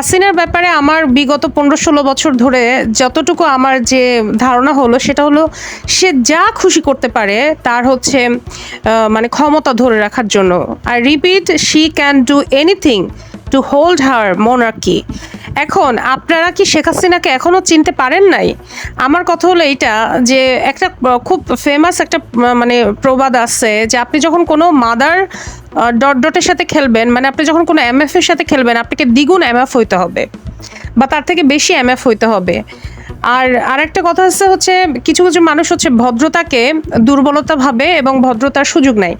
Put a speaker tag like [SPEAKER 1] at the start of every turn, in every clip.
[SPEAKER 1] হাসিনার ব্যাপারে আমার বিগত পনেরো ষোলো বছর ধরে যতটুকু আমার যে ধারণা হলো, সেটা হলো সে যা খুশি করতে পারে তার হচ্ছে মানে ক্ষমতা ধরে রাখার জন্য। আর repeat she can do anything to hold her monarchy এখন আপনারা কি শেখ হাসিনাকে এখনও চিনতে পারেন নাই? আমার কথা হলো এইটা যে একটা খুব ফেমাস একটা মানে প্রবাদ আছে যে আপনি যখন কোনো মাদার ডট ডটের সাথে খেলবেন মানে আপনি যখন কোনো এমএফ এর সাথে খেলবেন, আপনাকে দ্বিগুণ এমএফ হইতে হবে বা তার থেকে বেশি এমএফ হইতে হবে। আর আরেকটা কথা হচ্ছে হচ্ছে কিছু কিছু মানুষ হচ্ছে ভদ্রতাকে দুর্বলতা ভাবে এবং ভদ্রতার সুযোগ নাই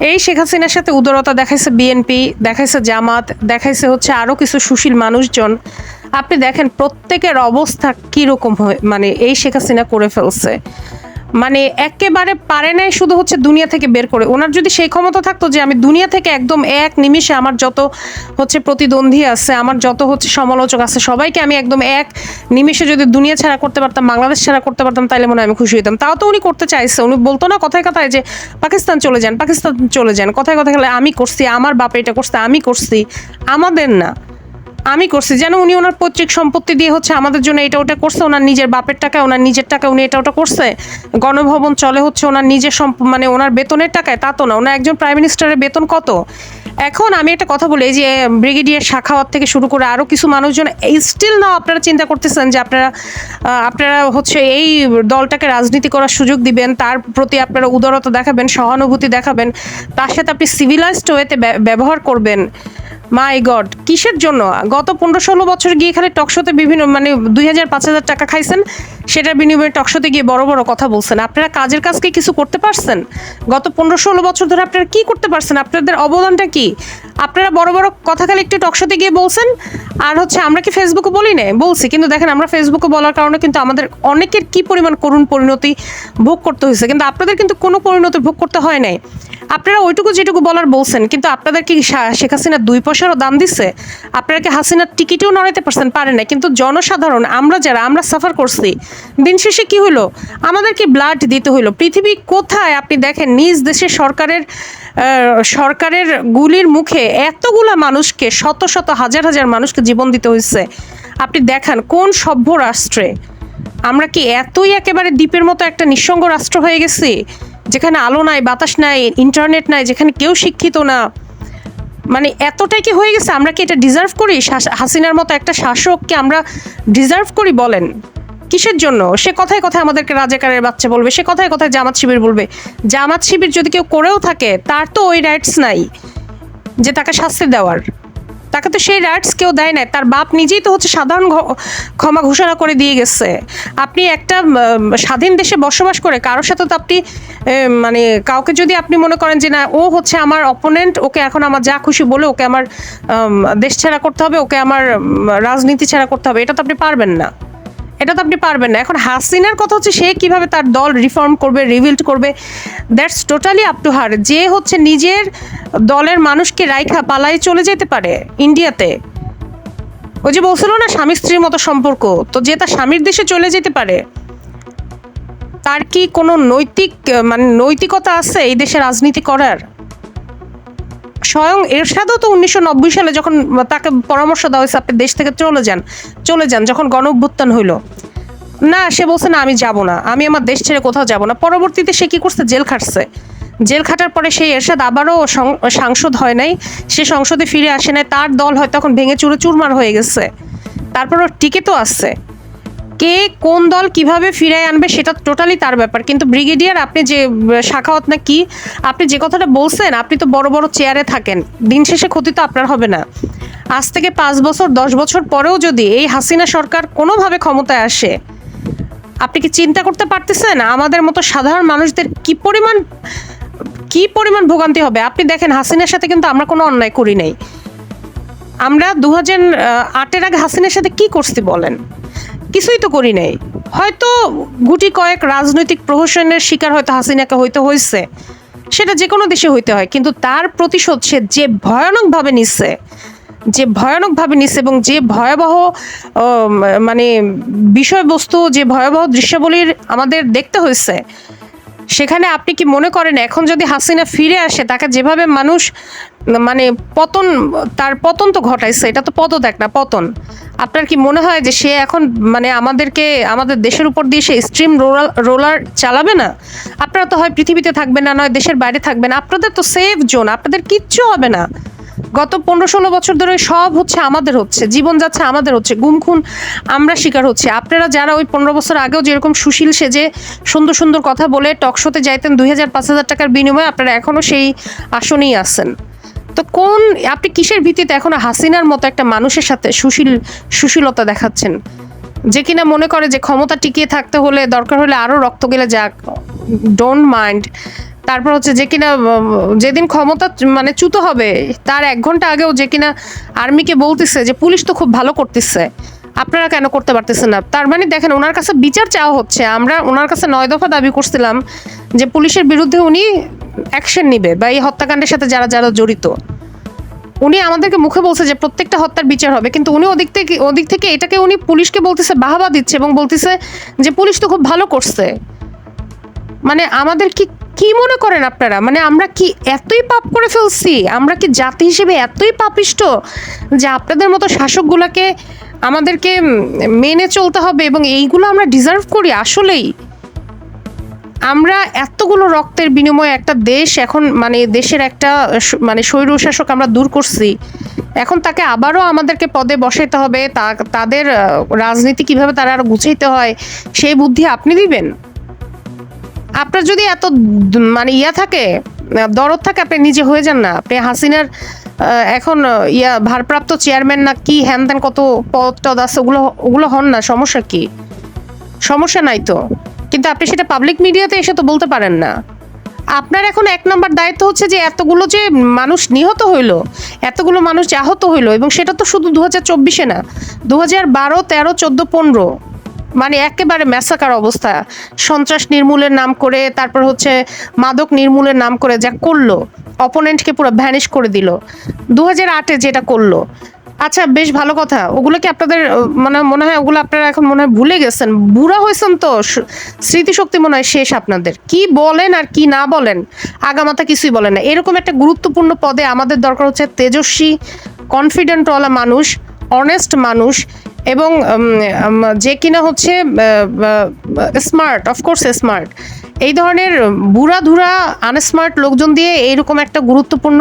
[SPEAKER 1] এই শেখ হাসিনার সাথে উদারতা দেখাইছে বিএনপি দেখাইছে জামাত, দেখাইছে হচ্ছে আরও কিছু সুশীল মানুষজন। আপনি দেখেন প্রত্যেকের অবস্থা কীরকম হয় মানে এই শেখ হাসিনা করে ফেলছে। মানে একেবারে পারে নাই, শুধু হচ্ছে দুনিয়া থেকে বের করে। ওনার যদি সেই ক্ষমতা থাকতো যে আমি দুনিয়া থেকে একদম এক নিমিষে আমার যত হচ্ছে প্রতিদ্বন্দ্বী আছে, আমার যত হচ্ছে সমালোচক আছে, সবাইকে আমি একদম এক নিমিষে যদি দুনিয়া ছাড়া করতে পারতাম, বাংলাদেশ ছাড়া করতে পারতাম তাহলে মনে হয় আমি খুশি হইতাম। তাও তো উনি করতে চাইছে। উনি বলতো না কথায় কথায় যে, পাকিস্তান চলে যান, পাকিস্তান চলে যান। কথায় কথায় আমি করছি, আমার বাপ এটা করছে, আমি করছি। আমাদের না। আমি করছি, যেন উনি ওনার পৈতৃক সম্পত্তি দিয়ে হচ্ছে আমাদের জন্য এটা ওটা করছে, ওনার নিজের বাপের টাকা, ওনার নিজের টাকা উনি এটা ওটা করছে। গণভবন চলে হচ্ছে ওনার নিজের মানে ওনার বেতনের টাকায়, তা তো না, ওনার একজন প্রাইম মিনিস্টারের বেতন কত? এখন আমি একটা কথা বলি যে ব্রিগেডিয়ার শাখাওয়াত থেকে শুরু করে আরও কিছু মানুষজন, এই স্টিল না আপনারা চিন্তা করতেছেন যে আপনারা আপনারা হচ্ছে এই দলটাকে রাজনীতি করার সুযোগ দিবেন, তার প্রতি আপনারা উদারতা দেখাবেন, সহানুভূতি দেখাবেন, তার সাথে আপনি সিভিলাইজড ওয়েতে ব্যবহার করবেন। মাই গড কিসের জন্য? গত পনেরো ষোলো বছর গিয়ে এখানে টকশোতে বিভিন্ন মানে দুই হাজার, পাঁচ হাজার টাকা খাইছেন। সেটার বিনিময়ে টকশোতে গিয়ে বড় বড় কথা বলছেন। আপনারা কাজের কাজকে কিছু করতে পারছেন? গত পনেরো ষোলো বছর ধরে আপনারা কি করতে পারছেন? আপনাদের অবদানটা কি? আপনারা বড় বড় কথা খালি একটু টকশোতে গিয়ে বলছেন? আর হচ্ছে আমরা কি ফেসবুকে বলি না বলছি, কিন্তু দেখেন আমরা ফেসবুকে বলার কারণে কিন্তু আমাদের অনেকের কি পরিমাণ করুণ পরিণতি ভোগ করতে হয়েছে। কিন্তু আপনাদের কিন্তু কোনো পরিণতি ভোগ করতে হয় নাই। আপনারা ওইটুকু যেটুকু বলার বলছেন, কিন্তু আপনাদের কি শেখ হাসিনা দুই পয়সারও দাম দিচ্ছে আপনারা কি হাসিনার টিকিটেও নড়াইতে পারছেন? পারে না কিন্তু জনসাধারণ, আমরা যারা, আমরা সাফার করছি। দিন শেষে কি হলো? আমাদেরকে ব্লাড দিতে হইল পৃথিবী কোথায়? আপনি দেখেন, নিজ দেশের সরকারের সরকারের গুলির মুখে এতগুলা মানুষকে, শত শত হাজার হাজার মানুষকে জীবন দিতে হয়েছে। আপনি দেখান, কোন সভ্য রাষ্ট্রে আমরা কি এতই একেবারে দ্বীপের মতো একটা নিঃসঙ্গ রাষ্ট্র হয়ে গেছি, যেখানে আলো নাই, বাতাস নাই ইন্টারনেট নাই, যেখানে কেউ শিক্ষিত না? মানে এতটাই কি হয়ে গেছে? আমরা কি এটা ডিজার্ভ করি? হাসিনার মতো একটা শাসককে আমরা ডিজার্ভ করি বলেন? কিসের জন্য? সে কথায় কথায় আমাদেরকে রাজাকারের বাচ্চা বলবে, সে কথায় কথায় জামাত শিবির বলবে। জামাত শিবির যদি কেউ করেও থাকে, তার তো ওই রাইটস নাই যে তাকে শাস্তি দেওয়ার। তাকে তো সেই রাইটস কেউ দেয় নাই। তার বাপ নিজেই তো হচ্ছে সাধারণ ক্ষমা ঘোষণা করে দিয়ে গেছে। আপনি একটা স্বাধীন দেশে বসবাস করে কারোর সাথে তো আপনি মানে কাউকে যদি আপনি মনে করেন যে না, ও হচ্ছে আমার অপোনেন্ট ওকে এখন আমার যা খুশি বলে ওকে আমার দেশ ছাড়া করতে হবে, ওকে আমার রাজনীতি ছাড়া করতে হবে, এটা তো আপনি পারবেন না। এটা তো আপনি পারবেন না। এখন হাসিনার কথা হচ্ছে সে কীভাবে তার দল রিফর্ম করবে রিবিল্ড করবে that's totally up to her যে হচ্ছে নিজের দলের মানুষকে রাইখা পালাই চলে যেতে পারে ইন্ডিয়াতে ওই যে বলছিল না, স্বামী স্ত্রীর মতো সম্পর্ক। তো যে তার স্বামীর দেশে চলে যেতে পারে, তার কি কোনো নৈতিক মানে নৈতিকতা আছে এই দেশে রাজনীতি করার? স্বয়ং এরশাদও তো উনিশশো নব্বই সালে যখন তাকে পরামর্শ দেওয়া হয়েছে, আপনি দেশ থেকে চলে যান চলে যান, যখন গণ অভ্যুত্থান হইল। না, সে বলছে, না, আমি যাব না। আমি আমার দেশ ছেড়ে কোথাও যাব না। পরবর্তীতে সে কি করছে? জেল খাটছে। জেল খাটার পরে সেই এরশাদ আবারও সাংসদ হয় নাই। সে সংসদে ফিরে আসে নাই। তার দল হয়তো তখন ভেঙে চুরে চুরমার হয়ে গেছে। তারপরও টিকে তো আসছে। কে কোন দল কীভাবে ফিরায় আনবে সেটা টোটালি তার ব্যাপার। কিন্তু ব্রিগেডিয়ার আপনি যে, শাখাওয়াত না কি, আপনি যে কথাটা বলছেন, আপনি তো বড় বড় চেয়ারে থাকেন। দিন শেষে ক্ষতি তো আপনার হবে না। আজ থেকে পাঁচ বছর, দশ বছর পরেও যদি এই হাসিনা সরকার কোনোভাবে ক্ষমতায় আসে, আপনি কি চিন্তা করতে পারতেছেন? আমাদের মতো সাধারণ মানুষদের কি পরিমাণ কি পরিমাণ ভোগান্তি হবে? আপনি দেখেন, হাসিনার সাথে কিন্তু আমরা কোনো অন্যায় করি নাই। আমরা দু হাজার আটের আগে হাসিনার সাথে কি করছি বলেন? কিছুই তো করি নাই। হয়তো গুটি কয়েক রাজনৈতিক প্রহসনের শিকার হয়তো হাসিনাকে হইতে হয়েছে সেটা যে কোনো দেশে হইতে হয়, কিন্তু তার প্রতিশোধ সে যে ভয়ানকভাবে নিচ্ছে যে ভয়ানকভাবে নিচ্ছে এবং যে ভয়াবহ মানে বিষয়বস্তু, যে ভয়াবহ দৃশ্যাবলীর আমাদের দেখতে হয়েছে সেখানে আপনি কি মনে করেন, এখন যদি হাসিনা ফিরে আসে, তাকে যেভাবে মানুষ মানে পতন, তার পতন তো ঘটাইছে, এটা তো পদত্যাগ না, পতন। আপনার কি মনে হয় যে সে এখন মানে আমাদেরকে, আমাদের দেশের উপর দিয়ে সে স্ট্রিম রোলার রোলার চালাবে না? আপনারা তো হয় পৃথিবীতে থাকবেন না, নয় দেশের বাইরে থাকবেন, আপনাদের তো সেফ জোন আপনাদের কিচ্ছু হবে না। গত পনেরো ষোলো বছর ধরে সব হচ্ছে আমাদের হচ্ছে, জীবন যাচ্ছে আমাদের হচ্ছে গুম খুন আমরা শিকার হচ্ছে। আপনারা যারা ওই পনেরো বছর আগেও যেরকম সুশীল সেজে সুন্দর সুন্দর কথা বলে টকশোতে যাইতেন দুই হাজার, পাঁচ হাজার টাকার বিনিময়ে আপনারা এখনও সেই আসনেই আছেন। তো কোন, আপনি কিসের ভিত্তিতে এখন হাসিনার মতো একটা মানুষের সাথে সুশীল, সুশীলতা দেখাচ্ছেন? যে কিনা মনে করে যে ক্ষমতা টিকিয়ে থাকতে হলে দরকার হলে আরও রক্ত গেলে যাক। ডোন্ট মাইন্ড তারপর হচ্ছে যে কিনা যেদিন ক্ষমতা মানে চ্যুত হবে, তার এক ঘণ্টা আগেও যে কিনা আর্মিকে বলতেছে যে পুলিশ তো খুব ভালো করতেছে, আপনারা কেন করতে পারতেছেন না? তার মানে দেখেন, ওনার কাছে বিচার চাওয়া হচ্ছে। আমরা ওনার কাছে নয় দফা দাবি করছিলাম যে পুলিশের বিরুদ্ধে উনি অ্যাকশন নিবে বা এই হত্যাকাণ্ডের সাথে যারা যারা জড়িত। উনি আমাদেরকে মুখে বলছে যে প্রত্যেকটা হত্যার বিচার হবে, কিন্তু উনি ওদিক থেকে ওদিক থেকে এটাকে উনি পুলিশকে বলতেছে, বাহাবা দিচ্ছে এবং বলতেছে যে পুলিশ তো খুব ভালো করছে। মানে আমাদের কি কি মনে করেন আপনারা? মানে আমরা কি এতই পাপ করে ফেলছি? আমরা কি জাতি হিসেবে এতই পাপিষ্ট যে আপনাদের মতো শাসকগুলোকে আমাদেরকে মেনে চলতে হবে এবং এইগুলো আমরা ডিজার্ভ করি আসলেই? আমরা এতগুলো রক্তের বিনিময়ে একটা দেশ এখন মানে দেশের একটা মানে স্বৈরশাসক আমরা দূর করছি। এখন তাকে আবারও আমাদেরকে পদে বসাইতে হবে। তা, তাদের রাজনীতি কীভাবে তারা আরও গুছাইতে হয়, সেই বুদ্ধি আপনি দিবেন? আপনার যদি এত মানে ইয়া থাকে দরদ থাকে, আপনি নিজে হয়ে যান না। আপনি হাসিনার এখন ইয়া ভারপ্রাপ্ত চেয়ারম্যান না, কি হ্যান ত্যান কত পদ টদ আছে, ওগুলো ওগুলো হন না, সমস্যা কি? সমস্যা নাই তো। কিন্তু আপনি সেটা পাবলিক মিডিয়াতে এসে তো বলতে পারেন না। আপনার এখন এক নম্বর দায়িত্ব হচ্ছে যে এতগুলো যে মানুষ নিহত হইল, এতগুলো মানুষ আহত হইল, এবং সেটা তো শুধু দু হাজার চব্বিশে না দু হাজার বারো, তেরো, চোদ্দ, পনেরো। মানে একেবারে ম্যাসাকার অবস্থা। সন্ত্রাস নির্মূলের নাম করে, তারপর হচ্ছে মাদক নির্মূলের নাম করে যা করল অপোনেন্টকে পুরো ভ্যানিশ করে দিল। দু হাজার আটে যেটা করল। আচ্ছা বেশ ভালো কথা। ওগুলো কি আপনাদের মানে মনে হয় ওগুলো আপনারা এখন মনে হয় ভুলে গেছেন। বুড়া হয়েছেন তো স্মৃতিশক্তি মনে হয় শেষ আপনাদের। কি বলেন আর কি না বলেন, আগামাথা কিছুই বলেন না। এরকম একটা গুরুত্বপূর্ণ পদে আমাদের দরকার হচ্ছে তেজস্বী কনফিডেন্টওয়ালা মানুষ অনেস্ট মানুষ এবং যে কিনা হচ্ছে স্মার্ট অফকোর্স স্মার্ট এই ধরনের বুড়া ধুরা আনস্মার্ট লোকজন দিয়ে এইরকম একটা গুরুত্বপূর্ণ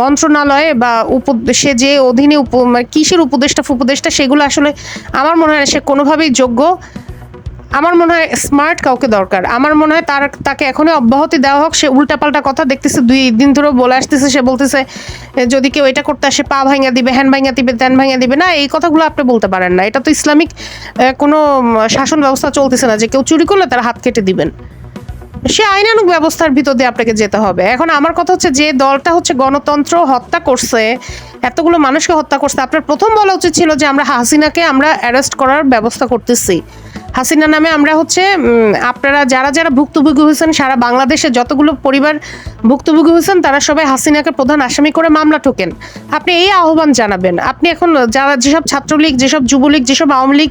[SPEAKER 1] মন্ত্রণালয়ে বা উপদেশে যে অধীনে উপ মানে কিসের উপদেষ্টা উপদেষ্টা সেগুলো আসলে আমার মনে হয় সে কোনোভাবেই যোগ্য। আমার মনে হয় স্মার্ট কাউকে দরকার। আমার মনে হয় তার তাকে এখনই অব্যাহতি দেওয়া হোক, সে উল্টাপাল্টা কথা দেখতেছে, দুই দিন ধরে বলে আসতেছে, সে বলতেছে যদি কেউ এটা করতে আসে, পা ভাঙা দিবে হ্যান ভাঙা দিবে, ত্যান ভাঙা দিবে। না, এই কথাগুলো আপনি বলতে পারেন না। এটা তো ইসলামিক কোনো শাসন ব্যবস্থা চলতেছে না যে কেউ চুরি করলে তার হাত কেটে দিবেন। সে আইনানুগ ব্যবস্থার ভিতর দিয়ে আপনাকে যেতে হবে। এখন আমার কথা হচ্ছে যে দলটা হচ্ছে গণতন্ত্র হত্যা করছে, এতগুলো মানুষকে হত্যা করছে। আপনার প্রথম বলা উচিত ছিল যে আমরা হাসিনাকে আমরা অ্যারেস্ট করার ব্যবস্থা করতেছি। হাসিনা নামে আমরা হচ্ছে আপনারা যারা যারা ভুক্তভোগী হয়েছেন, সারা বাংলাদেশে যতগুলো পরিবার ভুক্তভোগী হয়েছেন, তারা সবাই হাসিনাকে প্রধান আসামি করে মামলা ঠোকেন। আপনি এই আহ্বান জানাবেন। আপনি এখন যারা যেসব ছাত্রলীগ, যেসব যুবলীগ, যেসব আওয়ামী লীগ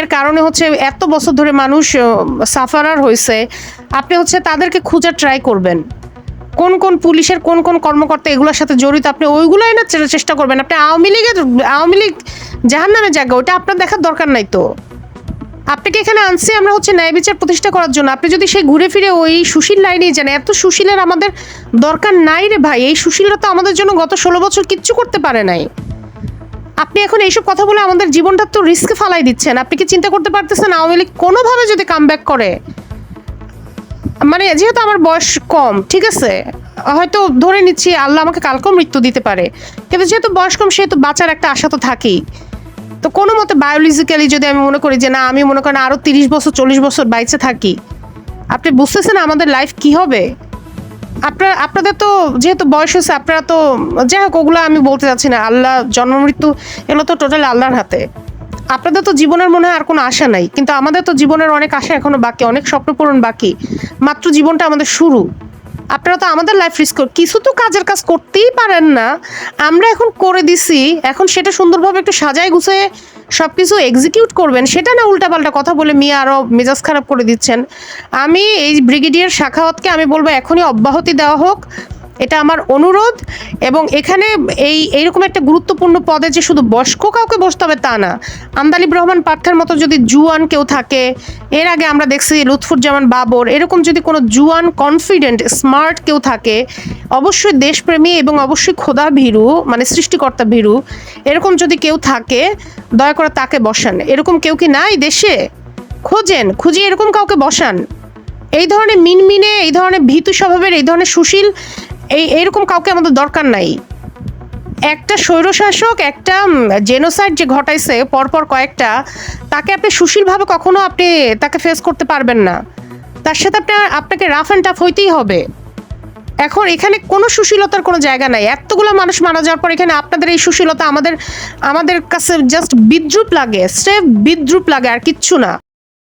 [SPEAKER 1] এর কারণে হচ্ছে এত বছর ধরে মানুষ সাফারার হয়েছে, আপনি হচ্ছে তাদেরকে খোঁজার ট্রাই করবেন। কোন কোন পুলিশের কোন কোন কর্মকর্তা এগুলোর সাথে জড়িত, আপনি ওইগুলোই না চেষ্টা করবেন। আপনি আওয়ামী লীগের, আওয়ামী লীগ জাহান নামে জায়গা ওটা আপনার দেখার দরকার নাই তো। আপনাকে এখানে আনছি, আমরা হচ্ছে ন্যায় বিচার প্রতিষ্ঠা করার জন্য। আপনি যদি সেই ঘুরে ফিরে ওই সুশীল লাইনেই যান, এত সুশীলের আমাদের দরকার নাই রে ভাই। এই সুশীলরা তো আমাদের জন্য গত ষোলো বছর কিচ্ছু করতে পারে নাই। আপনি এখন এইসব কথা বলে আমাদের জীবনটা তো রিস্কে ফালাই দিচ্ছেন। আপনি কি চিন্তা করতে পারতেছেন আওয়ামী লীগ কোনোভাবে যদি কাম করে? মানে যেহেতু আমার বয়স কম, ঠিক আছে? হয়তো ধরে নিচ্ছি, আল্লাহ আমাকে কালকেও মৃত্যু দিতে পারে। কিন্তু যেহেতু বয়স কম, সেহেতু বাঁচার একটা আশা তো থাকেই। তো কোনো মতে বায়োলজিক্যালি যদি আমি মনে করি যে না, আমি মনে করেন আরও তিরিশ বছর, চল্লিশ বছর বাইচে থাকি, আপনি বুঝতেছেন আমাদের লাইফ কি হবে? আপনার, আপনাদের তো যেহেতু বয়স হয়েছে, আপনারা তো, যাই হোক, ওগুলো আমি বলতে চাচ্ছি না। আল্লাহ, জন্ম, মৃত্যু, এগুলো তো টোটাল আল্লাহর হাতে। আপনাদের তো জীবনের মনে হয় আর কোনো আশা নাই, কিন্তু আমাদের তো জীবনের অনেক আশা এখনও বাকি, অনেক স্বপ্ন পূরণ বাকি। মাত্র জীবনটা আমাদের শুরু। আপনারা তো আমাদের লাইফ রিস্ক কিছু তো কাজের কাজ করতেই পারেন না। আমরা এখন করে দিছি, এখন সেটা সুন্দরভাবে একটু সাজায় গুছে সব কিছু এক্সিকিউট করবেন। সেটা না উল্টাপাল্টা কথা বলে মিয়া আরও মেজাজ খারাপ করে দিচ্ছেন। আমি এই ব্রিগেডিয়ার শাখাওয়াতকে আমি বলব এখনই অব্যাহতি দেওয়া হোক এটা আমার অনুরোধ এবং এখানে এই এইরকম একটা গুরুত্বপূর্ণ পদে যে শুধু বয়স্ক কাউকে বসতে হবে তা না আমদালিব রহমান পার্থের মতো যদি জুয়ান কেউ থাকে, এর আগে আমরা দেখছি লুৎফুজ্জামান বাবর, এরকম যদি কোনো জুয়ান কনফিডেন্ট স্মার্ট কেউ থাকে, অবশ্যই দেশপ্রেমী এবং অবশ্যই খোদা ভীরু মানে সৃষ্টিকর্তা ভীরু, এরকম যদি কেউ থাকে, দয়া করে তাকে বসান। এরকম কেউ কি নাই দেশে? খোঁজেন, খুঁজে এরকম কাউকে বসান। এই ধরনের মিনমিনে, এই ধরনের ভীতু স্বভাবের, এই ধরনের সুশীল এই, এইরকম কাউকে আমাদের দরকার নাই। একটা স্বৈরশাসক, একটা জেনোসাইড যে ঘটাইছে, পরপর কয়েকটা, তাকে আপনি সুশীলভাবে কখনো আপনি তাকে ফেস করতে পারবেন না। তার সাথে আপনার, আপনাকে রাফ অ্যান্ড টাফ হইতেই হবে। এখন এখানে কোনো সুশীলতার কোনো জায়গা নাই। এতগুলো মানুষ মারা যাওয়ার পর এখানে আপনাদের এই সুশীলতা আমাদের আমাদের কাছে জাস্ট বিদ্রুপ লাগে, স্রেফ বিদ্রুপ লাগে, আর কিচ্ছু না।